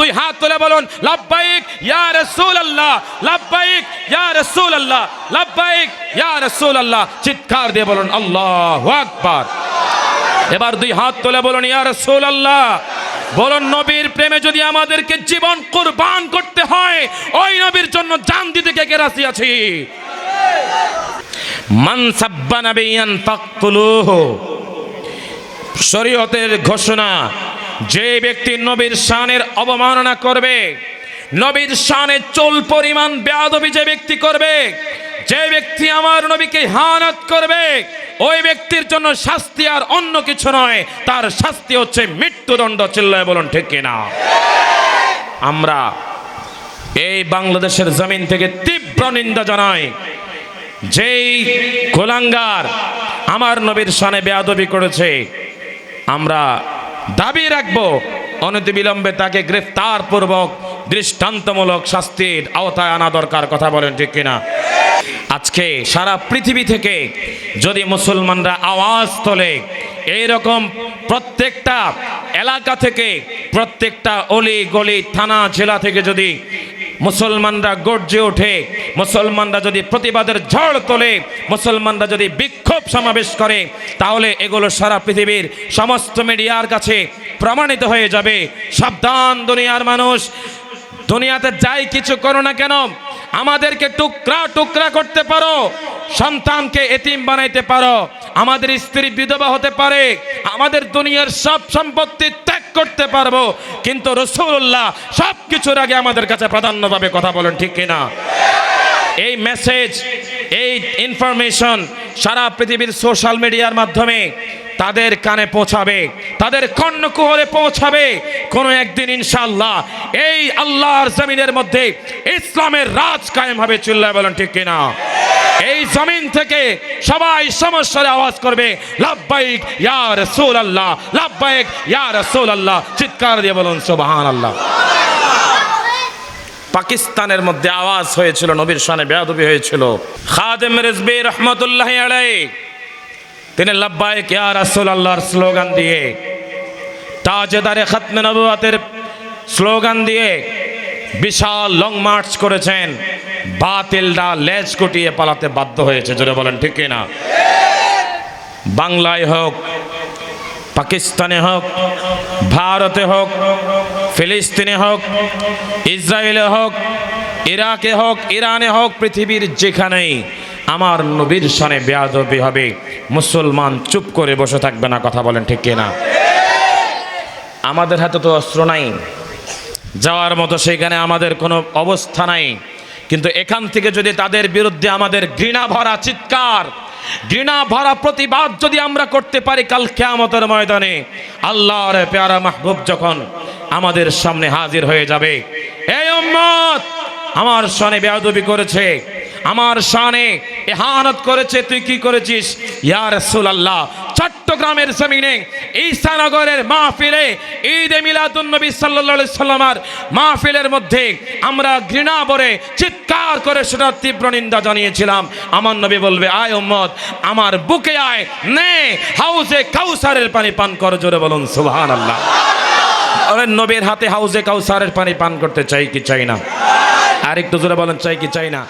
দুই হাত তুলে বলুন, লাব্বাইক ইয়া রাসূলুল্লাহ, লাব্বাইক ইয়া রাসূলুল্লাহ, লাব্বাইক ইয়া রাসূলুল্লাহ। চিৎকার দিয়ে বলুন, আল্লাহু আকবার। এবার দুই হাত তুলে বলুন, ইয়া রাসূলুল্লাহ। বলুন, নবীর প্রেমে যদি আমাদেরকে জীবন কুরবান করতে হয়, ওই নবীর জন্য জান দিতে কে কে রাজি আছি? মান সাব্বা নাবিয়ান ফাকতুলুহু শরীয়তের ঘোষণা যে ব্যক্তি নবীর শানের অবমাননা করবে, নবীর শানে চুল পরিমাণ বেয়াদবি যে ব্যক্তি করবে, যে ব্যক্তি আমার নবীকে হানাত করবে, ওই ব্যক্তির জন্য শাস্তি আর অন্য কিছু নয়, তার শাস্তি হচ্ছে মৃত্যুদণ্ড, চিল্লায় বলুন ঠিক কিনা? আমরা এই বাংলাদেশের জমিন থেকে তীব্র নিন্দা জানাই, যেই কোলাঙ্গার আমার নবীর শানে বেয়াদবি করেছে, আমরা দাবি রাখব, অনতিবিলম্বে তাকে গ্রেফতার পূর্বক দৃষ্টান্তমূলক শাস্তির আওতায় আনা দরকার, কথা বলেন ঠিক কিনা? আজকে সারা পৃথিবী থেকে যদি মুসলমানরা আওয়াজ তোলে, এইরকম প্রত্যেকটা এলাকা থেকে, প্রত্যেকটা অলি গলি থানা, জেলা থেকে যদি মুসলমানরা গর্জে ওঠে। মুসলমানরা যদি প্রতিবাদের ঝড় তোলে, মুসলমানরা যদি বিক্ষোভ সমাবেশ করে, তাহলে এগুলো সারা পৃথিবীর সমস্ত মিডিয়ার কাছে প্রমাণিত হয়ে যাবে। সাবধান দুনিয়ার মানুষ। দুনিয়াতে যাই কিছু করো না কেন, আমাদেরকে টুকরা টুকরা করতে পারো, সন্তানকে এতিম বানাইতে পারো, আমাদের স্ত্রী বিধবা হতে পারে, আমাদের দুনিয়ার সব সম্পত্তি করতে পারব। কিন্তু রসুল্লাহ সব কিছুর আগে আমাদের কাছে প্রাধান্য পাবে কথা বলেন, ঠিক কিনা? এই মেসেজ এই ইনফরমেশন সারা পৃথিবীর সোশ্যাল মিডিয়ার মাধ্যমে তাদের কানে পৌঁছাবে, তাদের কর্ণকুহরে পৌঁছাবে কোনো একদিন ইনশাল্লাহ এই আল্লাহর জমিনের মধ্যে ইসলামের রাজ কায়েম হবে, চিল্লায় বলেন, ঠিক কিনা? এই জমিন থেকে সবাই সমস্যার আওয়াজ করবে। লাভবাইক ইয়া রাসূল আল্লাহ লাভবাইক ইয়া রাসূল আল্লাহ চিৎকার দিয়ে বলুন সুবহান আল্লাহ পাকিস্তানের মধ্যে আওয়াজ হয়েছিল, নবীর সানে বেয়াদবি হয়েছিল। খাদেম রেজবি রহমতুল্লাহ আলাই তিনি লাব্বাইক ইয়া রাসূল আল্লাহর স্লোগান দিয়ে, তাজেদারে খতমে নবুয়াতের স্লোগান দিয়ে বিশাল লং মার্চ করেছেন। বাতিলরা লেজ কুটিয়ে পালাতে বাধ্য হয়েছে, জোরে বলেন, ঠিক না বাংলায় হোক, পাকিস্তানে হোক, ভারতে হোক, ফিলিস্তিনে হোক, ইসরায়েলে হোক, ইরাকে হোক, ইরানে হোক, পৃথিবীর যেখানেই আমার নবীর সনে বেয়াদবি হবে, মুসলমান চুপ করে বসে থাকবে না, কথা বলেন, ঠিক কিনা? আমাদের হাতে তো অস্ত্র নাই, যাওয়ার মতো সেখানে আমাদের কোনো অবস্থা নাই। কিন্তু এখান থেকে যদি তাদের বিরুদ্ধে আমাদের ঘৃণা ভরা চিৎকার, ঘৃণা ভরা প্রতিবাদ যদি আমরা করতে পারি কাল কেয়ামতের ময়দানে, আল্লাহর পেয়ারা মাহবুব যখন আমাদের সামনে হাজির হয়ে যাবে, এই উম্মত, আমার সনে বেয়াদবি করেছে, আমার শানে এহানত করেছে, তুই কি করেছিস? ইয়ার ইয়া রাসূলুল্লাহ চট্টগ্রামের জমিনে ঈসানগরের মাহফিলে ঈদে মিলাদুন নবী সাল্লাল্লাহু আলাইহি সাল্লামার মাহফিলের মধ্যে আমরা ঘৃণা ভরে চিৎকার করে সেটা তীব্র নিন্দা জানিয়েছিলাম। আমার নবী বলবে, আয় উম্মত, আমার বুকে আয়, নে, হাউজে কাউসারের পানি পান কর, জোরে বলুন, সুবহানাল্লাহ। আরে নবীর হাতে হাউজে কাউসারের পানি পান করতে চাই কি চাই না? আর একটু জোরে বলেন, চাই কি চাই না?